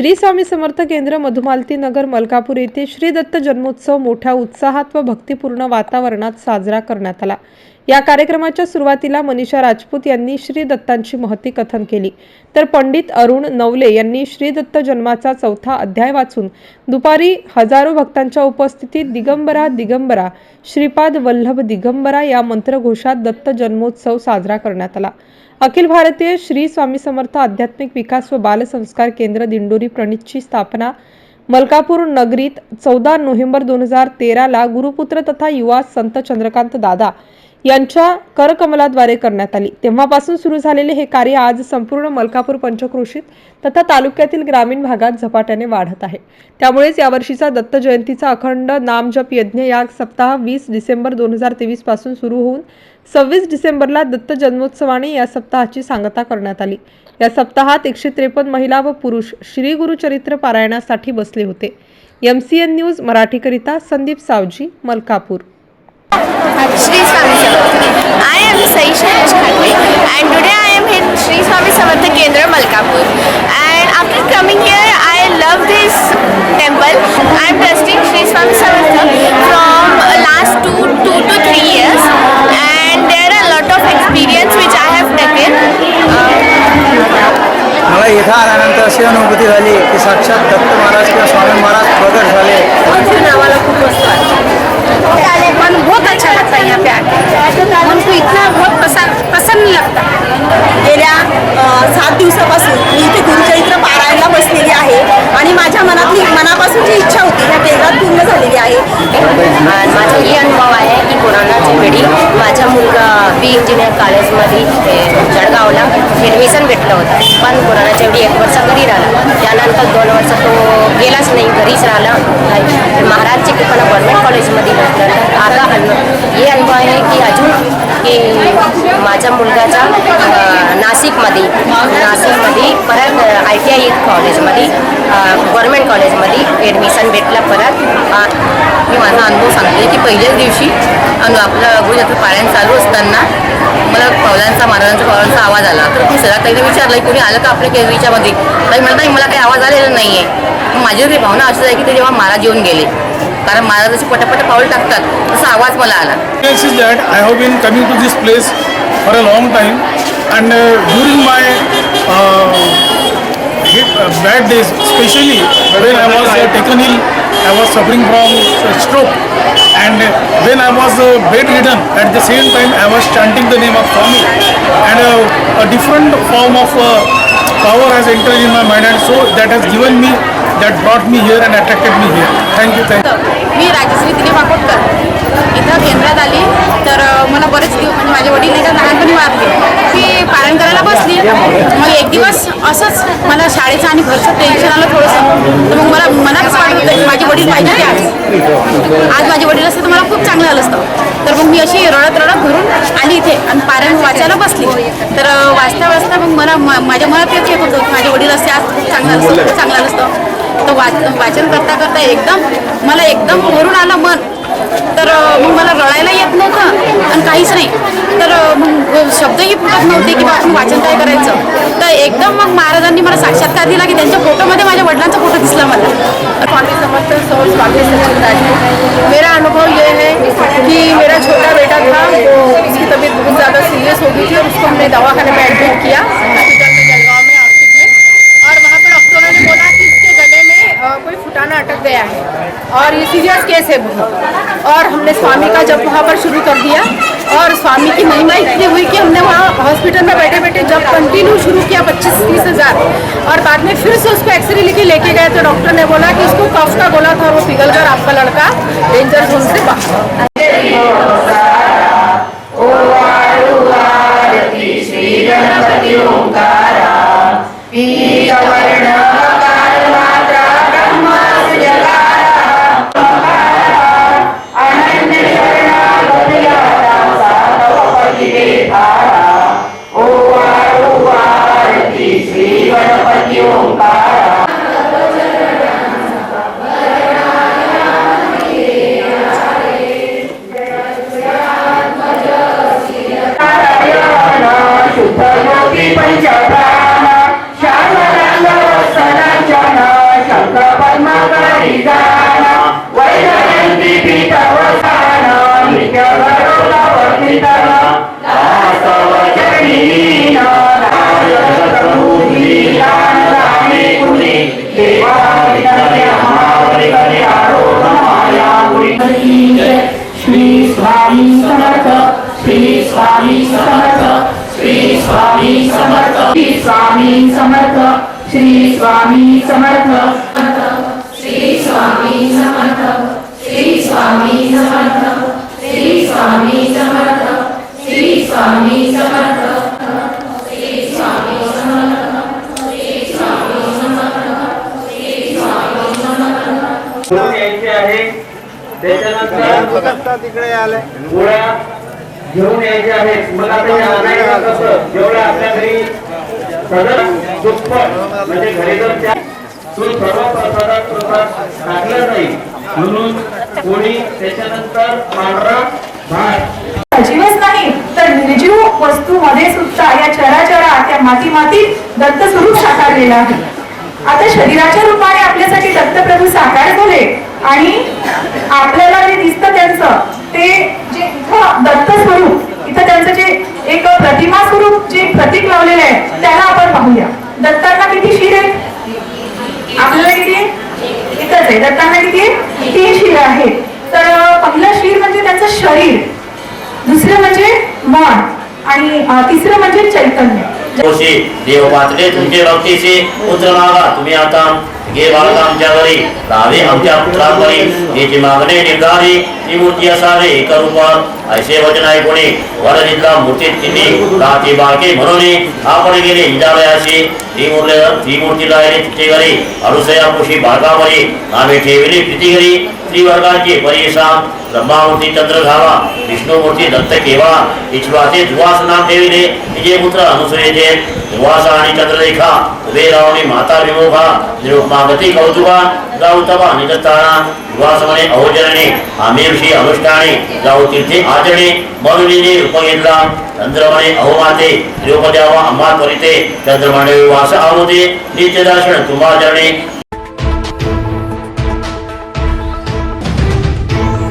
श्री स्वामी समर्थ केंद्र मधुमालती नगर मलकापूर येथे श्री दत्त जन्मोत्सव मोठ्या उत्साहात व भक्तिपूर्ण वातावरणात साजरा करण्यात आला. या कार्यक्रमाच्या सुरुवातीला मनीषा राजपूत यांनी श्री दत्तांची महती कथन केली. तर पंडित अरुण नवले यांनी श्री दत्त जन्माचा चौथा अध्याय वाचून दुपारी हजारो भक्तांच्या उपस्थितीत दिगंबरा दिगंबरा श्रीपाद वल्लभ दिगंबरा या मंत्रघोषात दत्त जन्मोत्सव साजरा करण्यात आला. अखिल भारतीय श्री स्वामी समर्थ आध्यात्मिक विकास व बालसंस्कार केंद्र दिंडोरी प्रणितची स्थापना मलकापूर नगरीत चौदा नोव्हेंबर दोन हजार तेराला गुरुपुत्र तथा युवा संत चंद्रकांत दादा यांच्या करकमलाद्वारे करण्यात आली. तेव्हापासून सुरू झालेले हे कार्य आज संपूर्ण मलकापूर पंचक्रोशीत तथा तालुक्यातील ग्रामीण भागात झपाट्याने वाढत आहे. त्यामुळेच यावर्षीचा दत्त जयंतीचा अखंड नामजप यज्ञ या सप्ताह वीस डिसेंबर दोन हजार तेवीसपासून सुरू होऊन सव्वीस डिसेंबरला दत्त जन्मोत्सवाने या सप्ताहाची सांगता करण्यात आली. या सप्ताहात एकशे त्रेपन्न महिला व पुरुष श्री गुरुचरित्र पारायणासाठी बसले होते. M C N news मराठीकरिता Sandeep Savji Malkapur. Shri Swami Samarth. I am Saisha Khadwe and today I am in Shri Swami Samarth Kendra Malkapur. And after coming here, I love this temple. I am trusting Shri Swami Samarth from last two, two to three years. And there are a lot of experience which I have taken. मला इथं आल्यानंतर अशी अनुभूती झाली की साक्षात दत्त महाराज किंवा स्वामी महाराज प्रगट झाले फिर आम्हाला खूप मस्त वाटतं मन बहुत अच्छा लगता है यहाँ पे आके मन को इतना बहुत प्रसन्न प्रसन्न लगता है गेल्या अ, सात दिवसापासून मी इथे गुरुचरित्र पारायणला बसलेली आहे आणि माझ्या मनातली मनापासूनची इच्छा होती ह्या केंद्रात पूर्ण झालेली आहे आणि माझा हे अनुभव आहे की कोरोनाच्या वेळी माझा मुलगा बी इंजिनियर कॉलेजमध्ये जळगावला ॲडमिशन भेटलं होतं. पण कोरोनाच्या वेळी एक वर्ष घरी राहिला. त्यानंतर दोन वर्ष तो गेलाच नाही घरीच राहिला. महाराजचे की पण गव्हर्मेंट कॉलेजमध्ये भेटलं. आता अनुभव हे अनुभव आहे की अजून की माझ्या मुलगाचा नाशिकमध्ये नाशिकमध्ये परत आय टी आय कॉलेजमध्ये गव्हर्मेंट कॉलेजमध्ये ॲडमिशन भेटलं परत. मी माझा अनुभव की पहिल्याच दिवशी अनु आपलं गुरुजात्र पारायण चालू असताना मला पावलांचा महाराजांचा पावलांचा आवाज आला. तर मी सगळ्या काही विचारलं की कोणी आलं का आपल्या केंद्रीच्यामध्ये ताई म्हणत नाही मला काही आवाज आलेला नाही आहे माझी तरी भावना अशी आहे की ते जेव्हा महाराज येऊन गेले. कारण महाराज जसे पटापट पाऊल टाकतात तसा आवाज मला आला. Yes, is that I have been coming to this place for a long time and uh, during bad days specially uh, bad days, I was suffering from stroke, and when I was uh, bedridden, at the same time I was chanting the name of Swami, and uh, a different form of uh, power has entered in my mind, and so that has given me, that brought me here and attracted me here. Thank you, thank you. मी राजश्री दिलीप अकोटकर इथं केंद्रात आली तर मला बरेच दिवस म्हणजे माझे वडील नाही का लहानपणी वारले मी पारायण करायला बसली मग एक दिवस असंच मला शाळेचं आणि घरचं टेन्शन आलं थोडंसं तर मग मला मनात वडील पाहिजे ते आज आज माझे वडील असते तर मला खूप चांगलं झालं असतं. तर मग मी अशी रडत रडत घरून आली इथे आणि पारायण वाचायला बसली. तर वाचता वाचता मग मला माझ्या मनात तेच येत होतं माझे वडील असते आज खूप चांगलं झालं असतं खूप चांगलं झालं असतं. तर वाच वाचन करता करता एकदम मला एकदम भरून आलं मन. तर मग मला रडायला येत नव्हतं आणि काहीच नाही. तर मग शब्दही फुटत नव्हते की बा आपण वाचन काय करायचं. तर एकदम मग महाराजांनी मला साक्षात्कार दिला की त्यांच्या फोटोमध्ये माझ्या वडिलांचा फोटो समर्थ से स्वामी सचिन राजपूत मेरा अनुभव ये है कि मेरा छोटा बेटा था, वो उसकी तबीयत बहुत ज़्यादा सीरियस हो गई थी और उसको हमने दवाखाने में एडमिट किया हॉस्पिटल में में, आर्थिक में। और वहाँ पर डॉक्टरों ने बोला कि गले में कोई फुटाना अटक गया है। और ये सीरियस केस है बहुत। और हमने स्वामी का जब वहाँ पर शुरू कर दिया और स्वामी की महिमा इतनी हुई कि हमने वहाँ हॉस्पिटल में बैठे बैठे जब कंटिन्यू शुरू किया पच्चीस, तीस हज़ार। और बाद में फिर से उसको एक्सरे लेके लेके गए तो डॉक्टर ने बोला कि उसको कफ का गोला था, वो पिघल कर आपका लड़का डेंजर जोन से बाहर। श्री स्वामी समर्थ श्री स्वामी समर्थ. श्री स्वामी समर्थ श्री स्वामी समर्थ. श्री स्वामी समर्थ श्री स्वामी समर्थ. यायचे तिकडे आले. गोळ्या घेऊन यायच्या आहेत. मग आता हे आणायचं कसं जेवढं आपल्या घरी सदर दुप्पट म्हणजे घरी जर त्या तो सर्व प्रसादात प्रसाद टाकला जाईल म्हणून कोणी त्याच्यानंतर पांढरा भात जीवच नाही तर निर्जीव वस्तूमध्ये सुद्धा या चराचरा त्या माती मातीत दत्त स्वरूप साकारलेलं आहे. आता शरीराच्या रूपाने आपल्यासाठी दत्तप्रभू साकार झाले आणि आपल्याला जे दिसतं त्यांचं ते जे इथं दत्त स्वरूप इथं त्यांचं जे एक प्रतिमा स्वरूप जे प्रतीक लावलेलं आहे त्याला आपण पाहूया दत्तांना किती शिर आहेत आपल्याला किती आहे? इथंच आहे दत्तांना किती आहे? तीन शिर आहेत तर अं, पहिलं शिर म्हणजे त्याचं शरीर दुसरं मन आणि तिसरं म्हणजे चैतन्य. देव पात्रे तुमचे भक्तीचे पुत्र मागा तुम्ही आता घे बाळगा आमच्या घरी राहावे आमच्या पुत्रांवरी याची मागणे निर्धारी ती मूर्ती असावे एक रूपात. ऐसे वचन आहे कोणी? वरजिल्ला मूर्तीत तिने राहते बाळके म्हणून आपण गेले हिजालयाशी ती मूर्ती ती मूर्ती लायले तिथे घरी अनुसया कुशी बाळकावरी आम्ही ठेवली प्रीती घरी त्रिवर्गाची परिसाम ब्रह्मामूर्ती चंद्र धावा. विष्णुमूर्ती दत्त केवा. इच्छवाचे दुवास नाम ठेविले. तिचे पुत्र अनुसूयेचे. दुवास आणि चंद्ररेखा उभे रावणी माता विमोघा निरुपमागती कौतुका गाऊतवा निजताना दुवास म्हणे अहोजनने आमिषी अनुष्ठाने जाऊ तीर्थे आचरणे मरुलीने रूप घेतला चंद्रमणे अहोमाते द्रौपद्यावा अम्मा त्वरिते चंद्रमणे वास आवते नित्य दर्शन